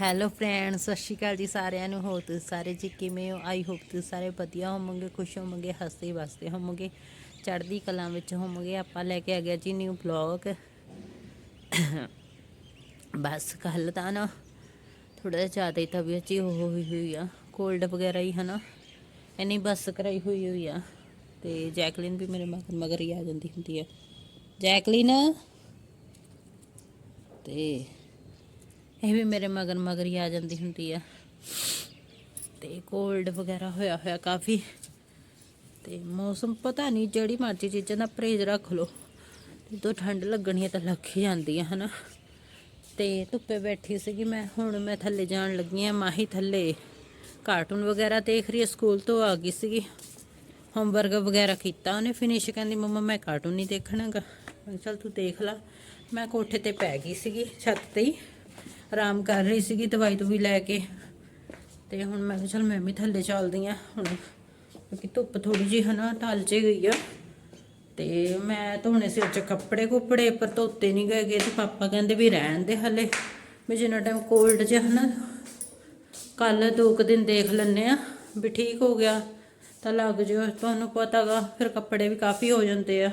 Hello friend ਸਤਿ ਸ਼੍ਰੀ ਅਕਾਲ ਜੀ ਸਾਰਿਆਂ ਨੂੰ। ਹੋ ਤੁਸੀਂ ਸਾਰੇ ਜੀ ਕਿਵੇਂ ਹੋ? ਆਈ ਹੋਪ ਤੁਸੀਂ ਸਾਰੇ ਵਧੀਆ ਹੋਵੋਗੇ, ਖੁਸ਼ ਹੋਵੋਗੇ, ਹੱਸਦੇ ਵਸਦੇ ਹੋਵੋਗੇ, ਚੜ੍ਹਦੀ ਕਲਾ ਵਿੱਚ ਹੋਵੋਗੇ। ਆਪਾਂ ਲੈ ਕੇ ਆ ਗਿਆ ਜੀ ਨਿਊ ਬਲੌਗ ਬਸ ਕੱਲ ਤਾਂ ਨਾ ਥੋੜਾ ਜਿਹਾ ਜ਼ਿਆਦਾ ਹੀ ਤਬੀਅਤ ਜੀ ਉਹ ਹੋਈ ਹੋਈ ਆ। ਕੋਲਡ ਵਗੈਰਾ ਹੀ ਹਨਾ। ਇੰਨੀ ਬੱਸ ਕਰਾਈ ਹੋਈ ਹੋਈ ਆ। ਤੇ ਜੈਕਲਿਨ ਵੀ ਮੇਰੇ ਮਗਰ ਮਗਰ ਹੀ ਆ ਜਾਂਦੀ ਹੁੰਦੀ ਆ। ਜੈਕਲਿਨ! ਤੇ ਇਹ ਵੀ ਮੇਰੇ ਮਗਰ ਮਗਰ ਹੀ ਆ ਜਾਂਦੀ ਹੁੰਦੀ ਆ। ਤੇ ਕੋਲਡ ਵਗੈਰਾ ਹੋਇਆ ਹੋਇਆ ਕਾਫੀ। ਤੇ ਮੌਸਮ ਪਤਾ ਨਹੀਂ, ਜਿਹੜੀ ਮਰਜ਼ੀ ਚੀਜ਼ਾਂ ਦਾ ਪਰਹੇਜ਼ ਰੱਖ ਲਓ। ਜਦੋਂ ਠੰਡ ਲੱਗਣੀ ਹੈ ਤਾਂ ਲੱਗ ਹੀ ਜਾਂਦੀ ਆ ਹਨਾ। ਤੇ ਧੁੱਪੇ ਬੈਠੀ ਸੀਗੀ ਮੈਂ, ਹੁਣ ਮੈਂ ਥੱਲੇ ਜਾਣ ਲੱਗੀ ਆ, ਮਾਹੀ ਥੱਲੇ। ਕਾਰਟੂਨ ਵਗੈਰਾ ਦੇਖ ਰਹੀ ਹੈ ਸਕੂਲ ਤੋਂ ਆ ਗਈ ਸੀਗੀ। ਹੋਮਵਰਕ ਵਗੈਰਾ ਕੀਤਾ ਉਹਨੇ ਫਿਨਿਸ਼ ਕਹਿੰਦੀ, ਮੰਮਾ, ਮੈਂ ਕਾਰਟੂਨ ਨਹੀਂ ਦੇਖਣਾਗਾ। ਮੈਂ ਚੱਲ ਤੂੰ ਦੇਖ ਲੈ। ਮੈਂ ਕੋਠੇ ਤੇ ਪੈ ਗਈ ਸੀਗੀ, ਛੱਤ ਤੇ ਹੀ। ਆਰਾਮ ਕਰ ਰਹੀ ਸੀਗੀ ਦਵਾਈ ਤੋਂ ਵੀ ਲੈ ਕੇ। ਤੇ ਹੁਣ ਮੈਂ ਕਿਹਾ ਚੱਲ ਮੈਂ ਵੀ ਥੱਲੇ ਚੱਲਦੀ ਆ। ਹੁਣ ਕਿਉਂਕਿ ਧੁੱਪ ਥੋੜੀ ਜਿਹੀ ਹਨਾ ਢਲ ਜੇ ਗਈ ਆ। ਤੇ ਮੈਂ ਧੋਣੇ ਸਿਰ ਚ ਕੱਪੜੇ ਕੁਪੜੇ, ਪਰ ਧੋਤੇ ਨਹੀਂ ਗਏ ਗੇ ਤੇ ਪਾਪਾ ਕਹਿੰਦੇ ਵੀ ਰਹਿਣ ਦੇ ਹਲੇ। ਵੀ ਜਿੰਨਾ ਟਾਈਮ ਕੋਲਡ ਚ ਹਨਾ ਕੱਲ ਦੋ ਕੁ ਦਿਨ ਦੇਖ ਲੈਣੇ ਆ ਵੀ ਠੀਕ ਹੋ ਗਿਆ। ਤਾਂ ਲੱਗ ਜਿਓ, ਤੁਹਾਨੂੰ ਪਤਾਗਾ ਫਿਰ ਕੱਪੜੇ ਵੀ ਕਾਫੀ ਹੋ ਜਾਂਦੇ ਆ।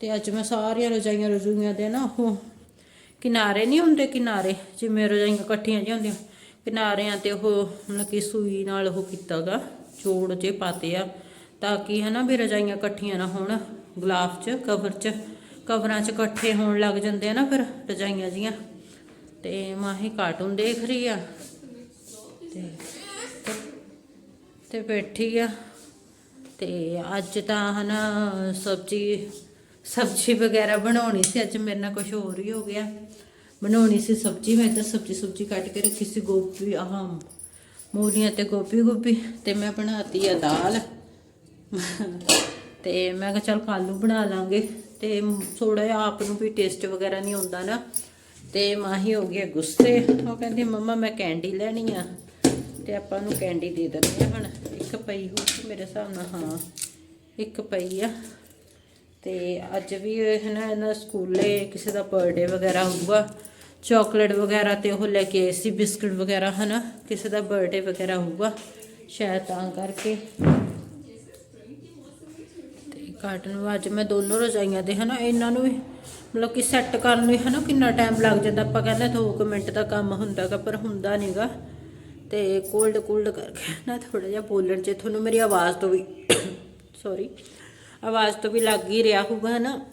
ਤੇ ਅੱਜ ਮੈਂ ਸਾਰੀਆਂ ਰਜਾਈਆਂ ਰਜੂਈਆਂ ਦੇ ਨਾ ਉਹ ਕਿਨਾਰੇ ਨਹੀਂ ਹੁੰਦੇ ਕਿਨਾਰੇ, ਜਿਵੇਂ ਰਜਾਈਆਂ ਇਕੱਠੀਆਂ ਜਿਹੀਆਂ ਹੁੰਦੀਆਂ। ਕਿਨਾਰਿਆਂ ਤੇ ਉਹ ਮਤਲਬ ਕਿ ਸੂਈ ਨਾਲ ਉਹ ਕੀਤਾਗਾ ਜੋੜ ਜੇ ਪਾਤੇ ਆ, ਤਾਂ ਕਿ ਹਨਾ ਵੀ ਰਜਾਈਆਂ ਇਕੱਠੀਆਂ ਨਾ ਹੋਣ ਗਲਾਫ 'ਚ, ਕਵਰ 'ਚ, ਕਵਰਾਂ 'ਚ ਇਕੱਠੇ ਹੋਣ ਲੱਗ ਜਾਂਦੇ ਆ ਨਾ ਫਿਰ ਰਜਾਈਆਂ ਜੀਆਂ। ਤੇ ਮਾਹੀ ਕਾਰਟੂਨ ਦੇਖ ਰਹੀ ਆ। ਤੇ ਤੇ ਬੈਠੀ ਆ। ਤੇ ਅੱਜ ਤਾਂ ਹਨਾ ਸਬਜੀ ਸਬਜੀ ਵਗੈਰਾ ਬਣਾਉਣੀ ਸੀ, ਅੱਜ ਮੇਰੇ ਨਾਲ ਕੁਝ ਹੋਰ ਹੀ ਹੋ ਗਿਆ। ਬਣਾਉਣੀ ਸੀ ਸਬਜੀ, ਮੈਂ ਤਾਂ ਸਬਜੀ ਸੁਬਜੀ ਕੱਟ ਕੇ ਰੱਖੀ ਸੀ, ਗੋਭੀ ਆਹ ਮੂਲੀਆਂ ਤੇ ਗੋਭੀ ਗੋਭੀ ਤੇ ਮੈਂ ਬਣਾਤੀ ਆ ਦਾਲ। ਤੇ ਮੈਂ ਕਿਹਾ ਚੱਲ ਕਾਲੂ ਬਣਾ ਲਾਂਗੇ। ਤੇ ਥੋੜਾ ਜਿਹਾ ਆਪ ਨੂੰ ਵੀ ਟੇਸਟ ਵਗੈਰਾ ਨਹੀਂ ਆਉਂਦਾ ਨਾ। ਤੇ ਮਾਹੀ ਹੋ ਗਿਆ ਗੁੱਸੇ। ਉਹ ਕਹਿੰਦੀ, ਮੰਮਾ, ਮੈਂ ਕੈਂਡੀ ਲੈਣੀ ਆ। ਤੇ ਆਪਾਂ ਨੂੰ ਕੈਂਡੀ ਦੇ ਦਿੰਦੇ ਆ ਹੁਣ। ਇੱਕ ਪਈ ਹੋ ਮੇਰੇ ਹਿਸਾਬ ਨਾਲ, ਹਾਂ। ਇੱਕ ਪਈ ਆ। ਤੇ ਅੱਜ ਵੀ ਹੈ ਨਾ, ਇਹਨਾਂ ਸਕੂਲੇ ਕਿਸੇ ਦਾ ਬਰਥਡੇ ਵਗੈਰਾ ਹੋਊਗਾ ਚਾਕਲੇਟ ਵਗੈਰਾ ਤੇ ਉਹ ਲੈ ਕੇ ਆਏ ਸੀ, ਬਿਸਕਟ ਵਗੈਰਾ, ਹਨਾ? ਕਿਸੇ ਦਾ ਬਰਥਡੇ ਵਗੈਰਾ ਹੋਊਗਾ, ਸ਼ਾਇਦ ਤਾਂ ਕਰਕੇ। ਤੇ ਕਾਟਨ ਅੱਜ ਮੈਂ ਦੋਨੋਂ ਰਜਾਈਆਂ ਦੇ, ਹਨਾ? ਇਹਨਾਂ ਨੂੰ ਵੀ, ਮਤਲਬ ਕਿ ਸੈੱਟ ਕਰਨ ਨੂੰ ਹੀ, ਹਨਾ? ਕਿੰਨਾ ਟਾਈਮ ਲੱਗ ਜਾਂਦਾ? ਆਪਾਂ ਕਹਿੰਦੇ 2 ਮਿੰਟ ਦਾ ਕੰਮ ਹੁੰਦਾਗਾ, ਪਰ ਹੁੰਦਾ ਨਹੀਂਗਾ ਤੇ ਕੋਲਡ ਕੋਲਡ ਕਰਕੇ ਨਾ ਥੋੜਾ ਜਿਹਾ ਬੋਲਣ 'ਚ, ਤੁਹਾਨੂੰ ਮੇਰੀ ਆਵਾਜ਼ ਤੋਂ ਵੀ ਸੌਰੀ ਆਵਾਜ਼ ਤੋਂ ਵੀ ਲੱਗ ਹੀ ਰਿਹਾ ਹੋਊਗਾ, ਹਨਾ?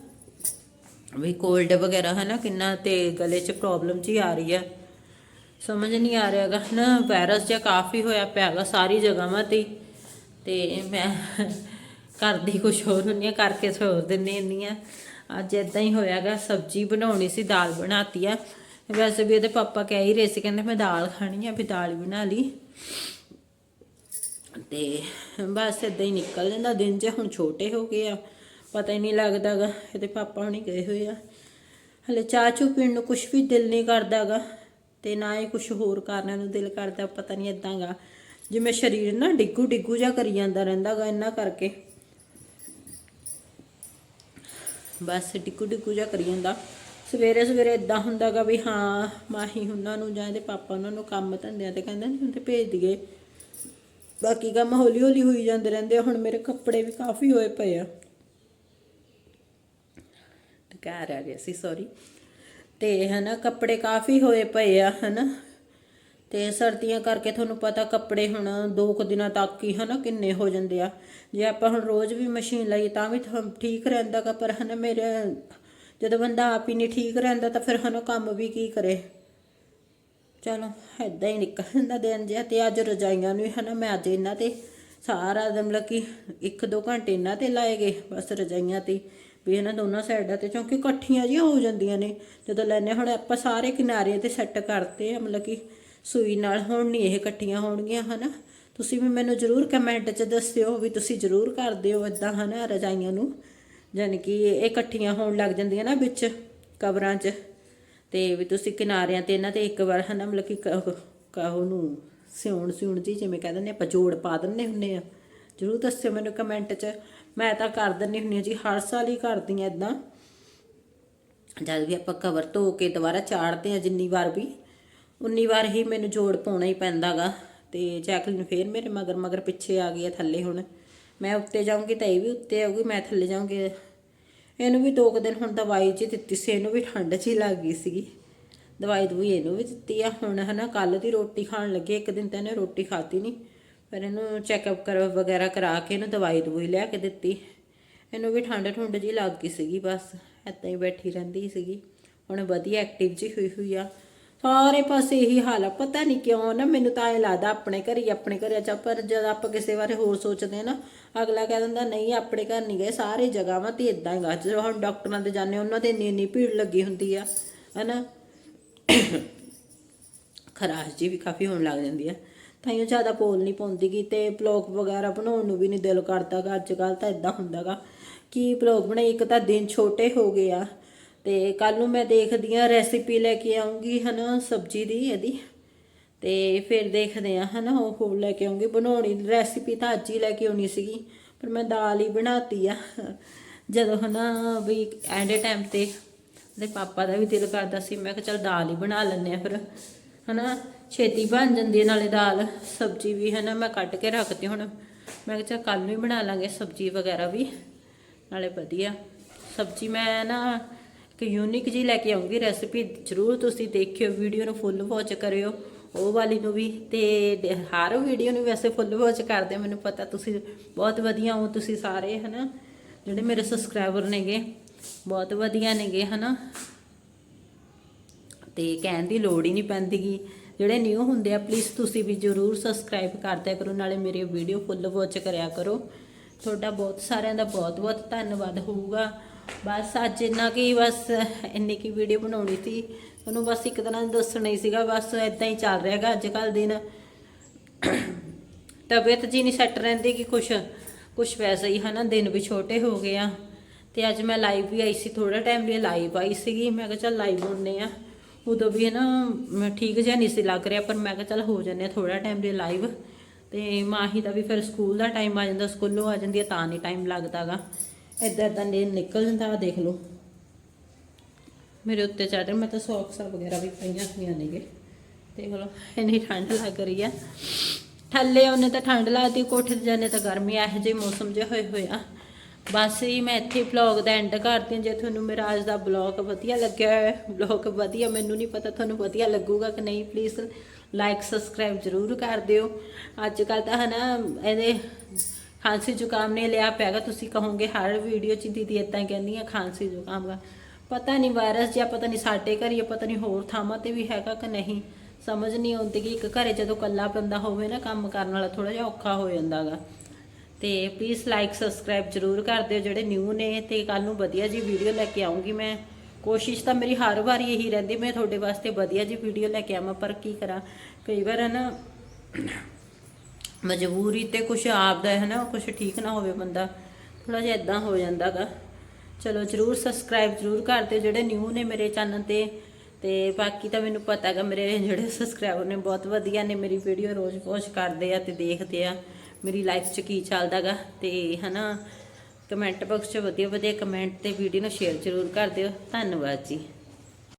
ਵੀ ਕੋਲਡ ਵਗੈਰਾ, ਹਨਾ? ਕਿੰਨਾ ਤੇ ਗਲੇ 'ਚ ਪ੍ਰੋਬਲਮ ਜੀ ਆ ਰਹੀ ਆ। ਸਮਝ ਨਹੀਂ ਆ ਰਿਹਾਗਾ ਨਾ ਵਾਇਰਸ ਜਿਹਾ ਕਾਫੀ ਹੋਇਆ ਪਿਆਗਾ ਸਾਰੀ ਜਗ੍ਹਾਵਾਂ ਤੇ ਹੀ। ਤੇ ਮੈਂ ਕਰਦੀ ਕੁਛ ਹੋਰ ਹੁੰਨੀ ਆ, ਕਰਕੇ ਸੋਰ ਦਿੰਨੀ ਹੁੰਨੀ ਆ। ਅੱਜ ਇਦਾਂ ਹੀ ਹੋਇਆਗਾ ਸਬਜ਼ੀ ਬਣਾਉਣੀ ਸੀ, ਦਾਲ ਬਣਾਤੀ ਆ। ਵੈਸੇ ਵੀ ਇਹਦੇ ਪਾਪਾ ਕਹਿ ਹੀ ਰਹੇ ਸੀ, ਕਹਿੰਦੇ ਮੈਂ ਦਾਲ ਖਾਣੀ ਆ, ਵੀ ਦਾਲ ਬਣਾ ਲਈ। ਤੇ ਬਸ ਇਦਾਂ ਹੀ ਨਿਕਲ ਜਾਂਦਾ, ਦਿਨ ਜੇ ਹੁਣ ਛੋਟੇ ਹੋ ਗਏ ਆ, ਪਤਾ ਹੀ ਨਹੀਂ ਲੱਗਦਾਗਾ ਇਹਦੇ ਪਾਪਾ ਹੁਣੀ ਗਏ ਹੋਏ ਆ। ਹਲੇ ਚਾਹ ਚੂ ਪੀਣ ਨੂੰ ਕੁਝ ਵੀ ਦਿਲ ਨਹੀਂ ਕਰਦਾਗਾ ਤੇ ਨਾ ਹੀ ਕੁਝ ਹੋਰ ਕਰਨ ਨੂੰ ਦਿਲ ਕਰਦਾ, ਪਤਾ ਨਹੀਂ ਇਦਾਂਗਾ ਜਿਵੇਂ ਸਰੀਰ ਨਾ ਡਿੱਗੂ ਡਿੱਗੂ ਜਿਹਾ ਕਰੀ ਜਾਂਦਾ ਰਹਿੰਦਾਗਾ ਇੰਨਾ ਕਰਕੇ। ਬਸ ਡਿੱਗੂ ਡਿੱਗੂ ਜਿਹਾ ਕਰੀ ਜਾਂਦਾ। ਸਵੇਰੇ ਸਵੇਰੇ ਇਦਾਂ ਹੁੰਦਾਗਾ ਵੀ ਹਾਂ, ਮਾਹੀ ਉਹਨਾਂ ਨੂੰ ਜਾਂ ਇਹਦੇ ਪਾਪਾ ਉਹਨਾਂ ਨੂੰ ਕੰਮ ਧੰਦਿਆਂ ਤੇ ਕਹਿੰਦੇ ਨਹੀਂ ਹੁੰਦੇ ਭੇਜ ਦਈਏ। ਬਾਕੀ ਕੰਮ ਹੌਲੀ ਹੌਲੀ ਹੋਈ ਜਾਂਦੇ ਰਹਿੰਦੇ ਆ, ਹੁਣ ਮੇਰੇ ਕੱਪੜੇ ਵੀ ਕਾਫੀ ਹੋਏ ਪਏ ਆ। ਘਰ ਆ ਗਿਆ ਸੀ ਸੌਰੀ ਤੇ ਹਨਾ, ਕੱਪੜੇ ਕਾਫੀ ਹੋਏ ਪਏ ਆ, ਹਨਾ। ਤੇ ਸਰਦੀਆਂ ਕਰਕੇ ਤੁਹਾਨੂੰ ਪਤਾ ਕੱਪੜੇ ਹੁਣ ਦੋ ਕੁ ਦਿਨਾਂ ਤੱਕ ਹੀ, ਹਨਾ, ਕਿੰਨੇ ਹੋ ਜਾਂਦੇ ਆ। ਜੇ ਆਪਾਂ ਹੁਣ ਰੋਜ਼ ਵੀ ਮਸ਼ੀਨ ਲਈ ਤਾਂ ਵੀ ਥੋ- ਠੀਕ ਰਹਿੰਦਾਗਾ ਪਰ ਹਨਾ, ਮੇਰੇ ਜਦੋਂ ਬੰਦਾ ਆਪ ਹੀ ਨਹੀਂ ਠੀਕ ਰਹਿੰਦਾ ਤਾਂ ਫਿਰ ਹਨਾ, ਕੰਮ ਵੀ ਕੀ ਕਰੇ। ਚਲੋ ਐਦਾਂ ਹੀ ਨਿਕਲ ਜਾਂਦਾ ਦਿਨ ਜਿਹਾ ਤੇ ਅੱਜ ਰਜਾਈਆਂ ਨੂੰ ਹੀ ਹਨਾ ਮੈਂ ਅੱਜ ਇਹਨਾਂ ਤੇ ਸਾਰਾ ਦਿਨ ਮਤਲਬ ਕਿ ਇੱਕ ਦੋ ਘੰਟੇ ਇਹਨਾਂ ਤੇ ਲਾਏ ਗਏ ਬਸ ਰਜਾਈਆਂ ਤੇ ਹੀ। ਵੀ ਇਹਨਾਂ ਦੋਨਾਂ ਸਾਈਡਾਂ ਤੇ ਕਿਉਂਕਿ ਇਕੱਠੀਆਂ ਜਿਹੀਆਂ ਹੋ ਜਾਂਦੀਆਂ ਨੇ। ਜਦੋਂ ਲੈਨੇ ਹੁਣ ਆਪਾਂ ਸਾਰੇ ਕਿਨਾਰੇ ਤੇ ਸੈੱਟ ਕਰਤੇ ਆ ਮਤਲਬ ਕਿ ਸੂਈ ਨਾਲ ਹੁਣ ਨਹੀਂ ਇਹ ਇਕੱਠੀਆਂ ਹੋਣਗੀਆਂ ਹਨਾ। ਤੁਸੀਂ ਵੀ ਮੈਨੂੰ ਜਰੂਰ ਕਮੈਂਟ 'ਚ ਦੱਸਿਓ ਵੀ ਤੁਸੀਂ ਜਰੂਰ ਕਰਦੇ ਹੋ ਇਦਾਂ ਹਨਾ ਰਜਾਈਆਂ ਨੂੰ। ਯਾਨੀ ਕਿ ਇਹ ਇਕੱਠੀਆਂ ਹੋਣ ਲੱਗ ਜਾਂਦੀਆਂ ਨਾ ਵਿੱਚ ਕਵਰਾਂ 'ਚ। ਤੇ ਵੀ ਤੁਸੀਂ ਕਿਨਾਰਿਆਂ ਤੇ ਇਹਨਾਂ ਤੇ ਇੱਕ ਵਾਰ ਹਨਾ, ਮਤਲਬ ਕਿ ਕ- ਕ- ਉਹਨੂੰ ਸਿਉਣ ਸਿਉਣ ਜੀ ਜਿਵੇਂ ਕਹਿੰਦੇ ਨੇ ਆਪਾਂ ਜੋੜ ਪਾ ਦਿੰਦੇ ਹੁੰਨੇ ਆ। ਜਰੂਰ ਦੱਸਿਓ ਮੈਨੂੰ ਕਮੈਂਟ 'ਚ। ਮੈਂ ਤਾਂ ਕਰ ਦਿੰਦੀ ਹੁੰਨੀ ਆ ਜੀ, ਹਰ ਸਾਲ ਹੀ ਕਰਦੀ ਆ ਇਦਾਂ ਜਦ ਵੀ ਆਪਾਂ ਕਵਰ ਧੋ ਕੇ ਦੁਬਾਰਾ ਚਾੜਦੇ ਆ ਜਿੰਨੀ ਵਾਰ ਵੀ, ਉਨੀ ਵਾਰ ਹੀ ਮੈਨੂੰ ਜੋੜ ਪਾਉਣਾ ਹੀ ਪੈਂਦਾਗਾ ਤੇ ਜੈਕਲਿਨ ਫੇਰ ਮੇਰੇ ਮਗਰ ਮਗਰ ਪਿੱਛੇ ਆ ਗਈ ਹੈ ਥੱਲੇ ਹੁਣ। ਮੈਂ ਉੱਤੇ ਜਾਊਂਗੀ ਤਾਂ ਇਹ ਵੀ ਉੱਤੇ ਆਊਗੀ, ਮੈਂ ਥੱਲੇ ਜਾਊਂਗੀ। ਇਹਨੂੰ ਵੀ ਦੋ ਕੁ ਦਿਨ ਹੁਣ ਦਵਾਈ ਜੀ ਦਿੱਤੀ ਸੀ, ਇਹਨੂੰ ਵੀ ਠੰਡ 'ਚ ਲੱਗ ਗਈ ਸੀਗੀ। ਦਵਾਈ ਦਵਾਈ ਇਹਨੂੰ ਵੀ ਦਿੱਤੀ ਆ। ਹੁਣ ਹਨਾ ਕੱਲ ਦੀ ਰੋਟੀ ਖਾਣ ਲੱਗੇ, ਇੱਕ ਦਿਨ ਤਾਂ ਇਹਨੇ ਰੋਟੀ ਖਾਤੀ ਨਹੀਂ ਪਰ ਇਹਨੂੰ ਚੈੱਕਅਪ ਕਰ ਵਗੈਰਾ ਕਰਾ ਕੇ ਇਹਨੂੰ ਦਵਾਈ ਦਵਾਈ ਲਿਆ ਕੇ ਦਿੱਤੀ। ਇਹਨੂੰ ਵੀ ਠੰਡ ਠੁੰਡ ਜੀ ਲੱਗ ਗਈ ਸੀਗੀ ਬਸ। ਏਦਾਂ ਹੀ ਬੈਠੀ ਰਹਿੰਦੀ ਸੀਗੀ। ਹੁਣ ਵਧੀਆ ਐਕਟਿਵ ਜੀ ਹੋਈ ਹੋਈ ਆ। ਸਾਰੇ ਪਾਸੇ ਇਹੀ ਹਾਲ ਆ। ਪਤਾ ਨਹੀਂ ਕਿਉਂ ਨਾ ਮੈਨੂੰ ਤਾਂ ਇਹ ਲੱਗਦਾ ਆਪਣੇ ਘਰ ਹੀ ਆਪਣੇ ਘਰ ਚ ਪਰ ਜਦ ਆਪਾਂ ਕਿਸੇ ਬਾਰੇ ਹੋਰ ਸੋਚਦੇ ਆ ਨਾ, ਅਗਲਾ ਕਹਿ ਦਿੰਦਾ, ਨਹੀਂ, ਆਪਣੇ ਘਰ ਨਹੀਂ ਗਏ, ਸਾਰੇ ਜਗ੍ਹਾਵਾਂ ਤੇ ਇਦਾਂ ਹੀ ਗਾ। ਜਦੋਂ ਹੁਣ ਡਾਕਟਰਾਂ ਦੇ ਜਾਂਦੇ ਉਹਨਾਂ ਦੇ ਇੰਨੀ ਇੰਨੀ ਭੀੜ ਲੱਗੀ ਹੁੰਦੀ ਆ, ਹਨਾ? ਖਰਾਸ਼ ਜੀ ਵੀ ਕਾਫੀ ਹੋਣ ਲੱਗ ਜਾਂਦੀ ਆ। ਤਾਂ ਇਹ ਜ਼ਿਆਦਾ ਪੋਲ ਨਹੀਂ ਪਾਉਂਦੀ ਗੀ ਤੇ ਬਲੌਗ ਵਗੈਰਾ ਬਣਾਉਣ ਨੂੰ ਵੀ ਨਹੀਂ ਦਿਲ ਕਰਦਾਗਾ ਅੱਜ ਕੱਲ ਤਾਂ ਇਦਾਂ ਹੁੰਦਾਗਾ ਕਿ ਬਲੌਗ ਬਣਾਈ, ਇੱਕ ਤਾਂ ਦਿਨ ਛੋਟੇ ਹੋ ਗਏ ਆ ਤੇ ਕੱਲ ਨੂੰ ਮੈਂ ਦੇਖਦੀ ਆ ਰੈਸਿਪੀ ਲੈ ਕੇ ਆਉਂਗੀ ਹਨਾ ਸਬਜ਼ੀ ਦੀ ਇਹਦੀ। ਤੇ ਫਿਰ ਦੇਖਦੇ ਆ ਹਨਾ ਉਹ ਲੈ ਕੇ ਆਉਂਗੀ। ਬਣਾਉਣੀ ਰੈਸਿਪੀ ਤਾਂ ਅੱਜ ਹੀ ਲੈ ਕੇ ਆਉਣੀ ਸੀਗੀ, ਪਰ ਮੈਂ ਦਾਲ ਹੀ ਬਣਾਤੀ ਆ। ਜਦੋਂ ਹਨਾ ਵੀ ਐਂਡ ਟਾਈਮ ਤੇ ਦੇ ਪਾਪਾ ਦਾ ਵੀ ਦਿਲ ਕਰਦਾ ਸੀ, ਮੈਂ ਕਿਹਾ ਚਲ ਦਾਲ ਹੀ ਬਣਾ ਲੈਂਦੇ ਆ ਫਿਰ। ਹਨਾ ਛੇਤੀ ਬਣ ਜਾਂਦੀ ਹੈ ਨਾਲੇ ਦਾਲ, ਸਬਜ਼ੀ ਵੀ ਹਨਾ ਮੈਂ ਕੱਟ ਕੇ ਰੱਖਤੀ ਹੁਣ। ਮੈਂ ਕਿਹਾ ਚਲ ਕੱਲ ਨੂੰ ਹੀ ਬਣਾ ਲਾਂਗੇ ਸਬਜ਼ੀ ਵਗੈਰਾ ਵੀ, ਨਾਲੇ ਵਧੀਆ। ਸਬਜ਼ੀ ਮੈਂ ਨਾ ਇੱਕ ਯੂਨਿਕ ਜੀ ਲੈ ਕੇ ਆਉਂਗੀ ਰੈਸਿਪੀ ਜਰੂਰ ਤੁਸੀਂ ਦੇਖਿਓ ਵੀਡੀਓ ਨੂੰ ਫੁੱਲ ਵਾਚ ਕਰਿਓ। ਉਹ ਵਾਲੀ ਨੂੰ ਵੀ ਤੇ ਹਰ ਵੀਡੀਓ ਨੂੰ ਵੈਸੇ ਫੁੱਲ ਵਾਚ ਕਰਦੇ ਮੈਨੂੰ ਪਤਾ ਤੁਸੀਂ ਬਹੁਤ ਵਧੀਆ ਹੋ ਤੁਸੀਂ ਸਾਰੇ, ਹਨਾ? ਜਿਹੜੇ ਮੇਰੇ ਸਬਸਕ੍ਰਾਈਬਰ ਨੇਗੇ, ਬਹੁਤ ਵਧੀਆ ਨੇਗੇ, ਹਨਾ? ਤੇ ਕਹਿਣ ਦੀ ਲੋੜ ਹੀ ਨਹੀਂ ਪੈਂਦੀਗੀ ਜਿਹੜੇ ਨਿਊ ਹੁੰਦੇ ਆ ਪਲੀਜ਼ ਤੁਸੀਂ ਵੀ ਜਰੂਰ ਸਬਸਕ੍ਰਾਈਬ ਕਰਦਿਆ ਕਰੋ, ਨਾਲੇ ਮੇਰੇ ਵੀਡੀਓ ਫੁੱਲ ਵਾਚ ਕਰਿਆ ਕਰੋ। ਤੁਹਾਡਾ ਬਹੁਤ ਸਾਰਿਆਂ ਦਾ ਬਹੁਤ ਬਹੁਤ ਧੰਨਵਾਦ ਹੋਊਗਾ। ਬਸ ਅੱਜ ਇੰਨਾ ਕੀ, ਬਸ ਇੰਨੀ ਕੀ ਵੀਡੀਓ ਬਣਾਉਣੀ ਸੀ। ਉਹਨੂੰ ਬਸ ਇੱਕ ਤਰ੍ਹਾਂ ਦੱਸਣਾ ਹੀ ਸੀਗਾ, ਬਸ ਇਦਾਂ ਹੀ ਚੱਲ ਰਿਹਾਗਾ ਅੱਜ ਕੱਲ ਦਿਨ। ਤਬੀਅਤ ਜੀ ਨਹੀਂ ਸੈੱਟ ਰਹਿੰਦੀ ਕਿ ਕੁਛ ਕੁਛ ਵੈਸੇ ਹੀ ਹਨਾ, ਦਿਨ ਵੀ ਛੋਟੇ ਹੋ ਗਏ ਆ। ਤੇ ਅੱਜ ਮੈਂ ਲਾਈਵ ਵੀ ਆਈ ਸੀ ਥੋੜਾ ਟਾਈਮ ਲਈ ਲਾਈਵ ਆਈ ਸੀਗੀ। ਮੈਂ ਕਿਹਾ ਚੱਲ ਲਾਈਵ ਹੁੰਨੇ ਆ। ਉਦੋਂ ਵੀ ਨਾ ਠੀਕ ਜਿਹਾ ਨਹੀਂ ਸੀ ਲੱਗ ਰਿਹਾ, ਪਰ ਮੈਂ ਕਿਹਾ ਚੱਲ ਹੋ ਜਾਂਦੇ ਆ ਥੋੜਾ ਟਾਈਮ ਲਈ ਲਾਈਵ ਤੇ ਮਾਹੀ ਦਾ ਵੀ ਫਿਰ ਸਕੂਲ ਦਾ ਟਾਈਮ ਆ ਜਾਂਦਾ, ਸਕੂਲੋਂ ਆ ਜਾਂਦੀ ਹੈ ਤਾਂ ਨਹੀਂ ਟਾਈਮ ਲੱਗਦਾਗਾ ਇਦਾਂ ਇਦਾਂ ਦਿਨ ਨਿਕਲ ਜਾਂਦਾ ਆ ਦੇਖ ਲਓ। ਮੇਰੇ ਉੱਤੇ ਚੜ੍ਹ ਮੈਂ ਤਾਂ ਸੌਕਸਾਂ ਵਗੈਰਾ ਵੀ ਪਾਈਆਂ ਹੋਈਆਂ ਨੇਗੇ। ਦੇਖ ਲਓ, ਇੰਨੀ ਠੰਡ ਲੱਗ ਰਹੀ ਆ। ਥੱਲੇ ਉਹਨੇ ਤਾਂ ਠੰਡ ਲੱਗਦੀ ਕੋਠੇ ਤੇ ਜਾਣੇ ਤਾਂ ਗਰਮੀ, ਇਹੋ ਜਿਹੇ ਮੌਸਮ ਜਿਹੇ ਹੋਏ ਹੋਏ ਆ। ਬਸ ਹੀ ਮੈਂ ਇੱਥੇ ਵਲੌਗ ਦਾ ਐਂਡ ਕਰਦੀ ਹਾਂ। ਜੇ ਤੁਹਾਨੂੰ ਮੇਰਾ ਅੱਜ ਦਾ ਵਲੌਗ ਵਧੀਆ ਲੱਗਿਆ ਹੈ ਵਲੌਗ ਵਧੀਆ, ਮੈਨੂੰ ਨਹੀਂ ਪਤਾ ਤੁਹਾਨੂੰ ਵਧੀਆ ਲੱਗੂਗਾ ਕਿ ਨਹੀਂ ਪਲੀਜ਼ ਲਾਈਕ ਸਬਸਕ੍ਰਾਈਬ ਜ਼ਰੂਰ ਕਰ ਦਿਓ। ਅੱਜ ਕੱਲ ਤਾਂ ਹਨਾ, ਇਹਦੇ ਖਾਂਸੀ ਜ਼ੁਕਾਮ ਨੇ ਲਿਆ ਪਿਆਗਾ, ਤੁਸੀਂ ਕਹੋਗੇ ਹਰ ਵੀਡੀਓ 'ਚ ਦੀਦੀ ਇਦਾਂ ਕਹਿੰਦੀ ਆ, ਖਾਂਸੀ ਜ਼ੁਕਾਮ ਦਾ ਪਤਾ ਨਹੀਂ ਵਾਇਰਸ ਜਾਂ ਪਤਾ ਨਹੀਂ ਸਾਡੇ ਘਰ ਜਾਂ ਪਤਾ ਨਹੀਂ ਹੋਰ ਥਾਵਾਂ ਤੇ ਵੀ ਹੈਗਾ ਕਿ ਨਹੀਂ। ਸਮਝ ਨਹੀਂ ਆਉਂਦੀ ਕਿ ਇੱਕ ਘਰੇ ਜਦੋਂ ਕੱਲਾ ਬੰਦਾ ਹੋਵੇ ਨਾ, ਕੰਮ ਕਰਨ ਵਾਲਾ ਥੋੜਾ ਜਿਹਾ ਔਖਾ ਹੋ ਜਾਂਦਾਗਾ ਤੇ ਪਲੀਜ਼ ਲਾਈਕ ਸਬਸਕ੍ਰਾਈਬ ਜਰੂਰ ਕਰ ਦਿਓ, ਜਿਹੜੇ ਨਿਊ ਨੇ, ਤੇ ਕੱਲ ਨੂੰ ਵਧੀਆ ਜੀ ਵੀਡੀਓ ਲੈ ਕੇ ਆਉਂਗੀ ਮੈਂ। ਕੋਸ਼ਿਸ਼ ਤਾਂ ਮੇਰੀ ਹਰ ਵਾਰੀ ਇਹੀ ਰਹਿੰਦੀ, ਮੈਂ ਤੁਹਾਡੇ ਵਾਸਤੇ ਵਧੀਆ ਜੀ ਵੀਡੀਓ ਲੈ ਕੇ ਆਵਾਂ, ਪਰ ਕੀ ਕਰਾਂ? ਕਈ ਵਾਰ ਹੈ ਨਾ ਮਜਬੂਰੀ ਤੇ ਕੁਝ ਆਪਦਾ ਹੈ ਨਾ ਕੁਝ ਠੀਕ ਨਾ ਹੋਵੇ ਬੰਦਾ ਥੋੜਾ ਜਿਹਾ ਇਦਾਂ ਹੋ ਜਾਂਦਾਗਾ ਚਲੋ ਜਰੂਰ ਸਬਸਕ੍ਰਾਈਬ ਜਰੂਰ ਕਰ ਦਿਓ, ਜਿਹੜੇ ਨਿਊ ਨੇ ਮੇਰੇ ਚੈਨਲ ਤੇ। ਤੇ ਬਾਕੀ ਤਾਂ ਮੈਨੂੰ ਪਤਾ ਹੈਗਾ ਮੇਰੇ ਜਿਹੜੇ ਸਬਸਕ੍ਰਾਈਬਰ ਨੇ, ਬਹੁਤ ਵਧੀਆ ਨੇ, ਮੇਰੀ ਵੀਡੀਓ ਰੋਜ਼ ਵਾਚ ਕਰਦੇ ਆ ਤੇ ਦੇਖਦੇ ਆ। ਮੇਰੀ ਲਾਈਫ 'ਚ ਕੀ ਚੱਲਦਾਗਾ ਤੇ ਹਨਾ ਕਮੈਂਟ ਬਾਕਸ 'ਚ ਵਧੀਆ ਵਧੀਆ ਕਮੈਂਟ ਤੇ ਵੀਡੀਓ ਨੂੰ ਸ਼ੇਅਰ ਜਰੂਰ ਕਰ ਦਿਓ। ਧੰਨਵਾਦ ਜੀ।